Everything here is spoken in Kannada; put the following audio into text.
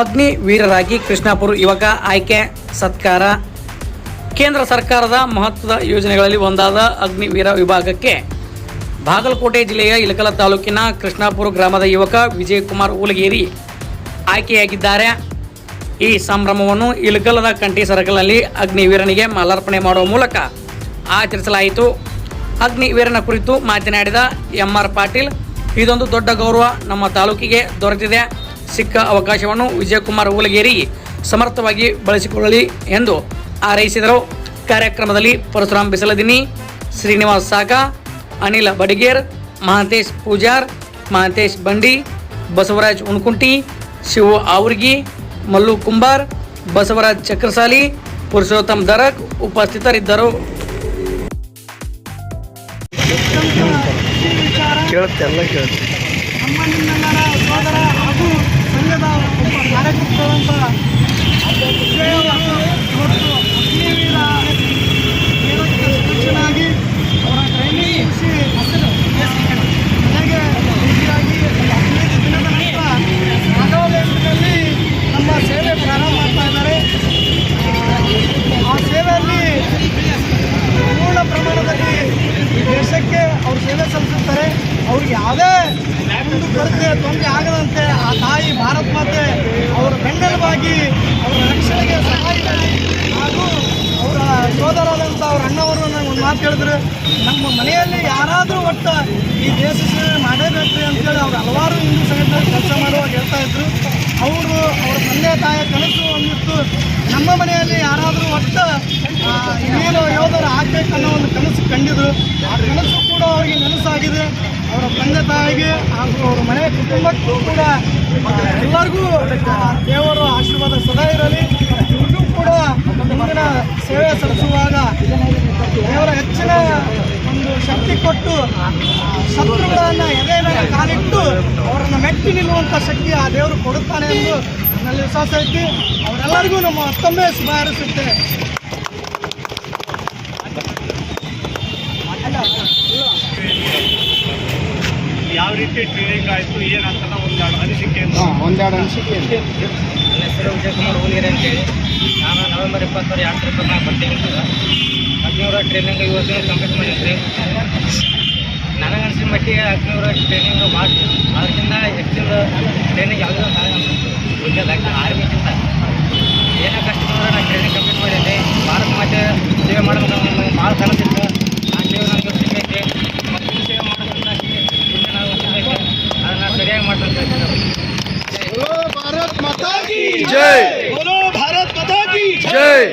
ಅಗ್ನಿ ವೀರರಾಗಿ ಕೃಷ್ಣಾಪುರ ಯುವಕ, ಆಯ್ಕೆ, ಸತ್ಕಾರ. ಕೇಂದ್ರ ಸರ್ಕಾರದ ಮಹತ್ವದ ಯೋಜನೆಗಳಲ್ಲಿ ಒಂದಾದ ಅಗ್ನಿವೀರ ವಿಭಾಗಕ್ಕೆ ಬಾಗಲಕೋಟೆ ಜಿಲ್ಲೆಯ ಇಲಕಲ ತಾಲೂಕಿನ ಕೃಷ್ಣಾಪುರ ಗ್ರಾಮದ ಯುವಕ ವಿಜಯಕುಮಾರ್ ಉಲಗೇರಿ ಆಯ್ಕೆಯಾಗಿದ್ದಾರೆ. ಈ ಸಂಭ್ರಮವನ್ನು ಇಲಕಲದ ಕಂಠಿ ಸರ್ಕಲ್ನಲ್ಲಿ ಅಗ್ನಿವೀರನಿಗೆ ಮಾಲಾರ್ಪಣೆ ಮಾಡುವ ಮೂಲಕ ಆಚರಿಸಲಾಯಿತು. ಅಗ್ನಿವೀರನ ಕುರಿತು ಮಾತನಾಡಿದ ಎಂ ಆರ್ ಪಾಟೀಲ್, ಇದೊಂದು ದೊಡ್ಡ ಗೌರವ ನಮ್ಮ ತಾಲೂಕಿಗೆ ದೊರೆತಿದೆ. ಸಿಕ್ಕ ಅವಕಾಶವನ್ನು ವಿಜಯಕುಮಾರ್ ಹೂಲಗೇರಿ ಸಮರ್ಥವಾಗಿ ಬಳಸಿಕೊಳ್ಳಲಿ ಎಂದು ಹಾರೈಸಿದರು. ಕಾರ್ಯಕ್ರಮದಲ್ಲಿ ಪರಶುರಾಮ್ ಬಿಸಲದಿನಿ ಶ್ರೀನಿವಾಸ್ ಸಾಕ ಅನಿಲ ಬಡಿಗೇರ್ ಮಹಾಂತೇಶ್ ಪೂಜಾರ್ ಮಹಾಂತೇಶ್ ಬಂಡಿ ಬಸವರಾಜ್ ಉಣ್ಕುಂಟಿ ಶಿವು ಆವರ್ಗಿ ಮಲ್ಲು ಕುಂಬಾರ್ ಬಸವರಾಜ್ ಚಕ್ರಸಾಲಿ ಪುರುಷೋತ್ತಮ್ ದರಕ್ ಉಪಸ್ಥಿತರಿದ್ದರು. ಕೇಳುತ್ತೆ ಎಲ್ಲ ಕೇಳುತ್ತೆ. 나를 걱정한 거야. ಯಾವುದೇ ಒಂದು ಕೊರತೆ ತೊಂದರೆ ಆಗದಂತೆ ಆ ತಾಯಿ ಭಾರತ್ ಮಾತೆ ಅವರ ಬೆನ್ನೆಲುಬಾಗಿ ಅವರ ರಕ್ಷಣೆಗೆ ಸಹಾಯಕಾರಿ ಹಾಗೂ ಅವರ ಸೋದರಾದಂಥ ಅವ್ರ ಅಣ್ಣವರು ನಂಗೆ ಒಂದು ಮಾತು ಹೇಳಿದ್ರು. ನಮ್ಮ ಮನೆಯಲ್ಲಿ ಯಾರಾದರೂ ಒಟ್ಟು ಈ ದೇಶ ಸೇವೆ ಮಾಡೇಬೇಕು ಅಂತೇಳಿ ಅವ್ರು ಹಲವಾರು ಹಿಂದೂ ಸಂಘಟನೆ ಕೆಲಸ ಮಾಡುವಾಗ ಹೇಳ್ತಾ ಇದ್ರು ಅವರು ಅವರ ತಂದೆ ತಾಯಿಯ ಕನಸು ಒಂದಿತ್ತು ನಮ್ಮ ಮನೆಯಲ್ಲಿ ಯಾರಾದರೂ ಒಟ್ಟು ಆ, ಇನ್ನೇನು ಯೋಧರು ಆಗ್ಬೇಕು ಅನ್ನೋ ಒಂದು ಕನಸು ಕಂಡಿದ್ರು ಆ ಕನಸು ಕೂಡ ನನಸಾಗಿದೆ ಅವರ ತಂದೆ ತಾಯಿಗೆ ಹಾಗೂ ಅವರ ಮನೆ ಕುಟುಂಬಕ್ಕೂ ಕೂಡ ಎಲ್ಲರಿಗೂ ದೇವರ ಆಶೀರ್ವಾದ ಸದಾ ಇರಲಿ. ಇವ್ರಿಗೂ ಕೂಡ ಮುಂದಿನ ಸೇವೆ ಸಲ್ಲಿಸುವಾಗ ದೇವರ ಹೆಚ್ಚಿನ ಒಂದು ಶಕ್ತಿ ಕೊಟ್ಟು ಶತ್ರುಗಳನ್ನು ಎದೆ ಕಾಲಿಟ್ಟು ಅವರನ್ನು ಮೆಟ್ಟಿ ನಿಲ್ಲುವಂಥ ಶಕ್ತಿ ಆ ದೇವರು ಕೊಡುತ್ತಾನೆ ಎಂದು ನನ್ನಲ್ಲಿ ವಿಶ್ವಾಸ ಐತಿ. ಅವರೆಲ್ಲರಿಗೂ ನಮ್ಮ ಮತ್ತೊಮ್ಮೆ ಶುಭ ರೀತಿ ಟ್ರೈನಿಂಗ್ ಆಯಿತು ಏನಂತ ಒಂದು ಅನಿಸಿಕೆ ಒಂದೆರಡು ಅನಿಸಿಕೆ ನನ್ನ ಹೆಸರು ವಿಜಯಕುಮಾರ್ ಹೂಲಿಗೆರೆ ಅಂತೇಳಿ. ನಾನು ನವೆಂಬರ್ ಇಪ್ಪತ್ತಾರು ಎರಡು ಸಾವಿರದ ಇಪ್ಪತ್ನಾಲ್ಕು ಬರ್ತೀನಿ ಹದಿನೂರ ಟ್ರೈನಿಂಗ್ ಇವತ್ತು ಕಂಪ್ಲೀಟ್ ಮಾಡಿದ್ರಿ. ನನಗೆ ಅನಿಸಿದ ಮಟ್ಟಿಗೆ ಹದಿನೂರ ಟ್ರೈನಿಂಗ್ ಭಾಳ ಅದಕ್ಕಿಂತ ಹೆಚ್ಚಿನ ಟ್ರೈನಿಂಗ್ ಯಾವುದೇ ಆರ್ಮಿ ಏನೋ ಕಷ್ಟ ಬಂದ್ರೆ ನಾನು ಟ್ರೈನಿಂಗ್ ಕಂಪ್ಲೀಟ್ ಮಾಡಿದ್ದೆ ಭಾರತ ಮಾತೆ ಸೇವೆ ಮಾಡೋದು ನಮ್ಗೆ ಭಾಳ ಕನಸಿತ್ತು ಆ ಸೇವೆ ನನಗೆ ಸಿಕ್ಕೈತೆ ಮತ್ತು ಈ ಸೇವೆ ಮಾಡೋದ್ರಿಂದ ಮುಂದೆ ನಾವು ಸಿಕ್ಕೈತೆ ಅದನ್ನು ಸರಿಯಾಗಿ ಮಾಡ್ತಾ ಇದ್ದೀನಿ ಭಾರತ್ ಮಾತಾ ಕಿ ಜೈ ಬೋಲೋ ಭಾರತ್ ಮಾತಾ ಕಿ ಜೈ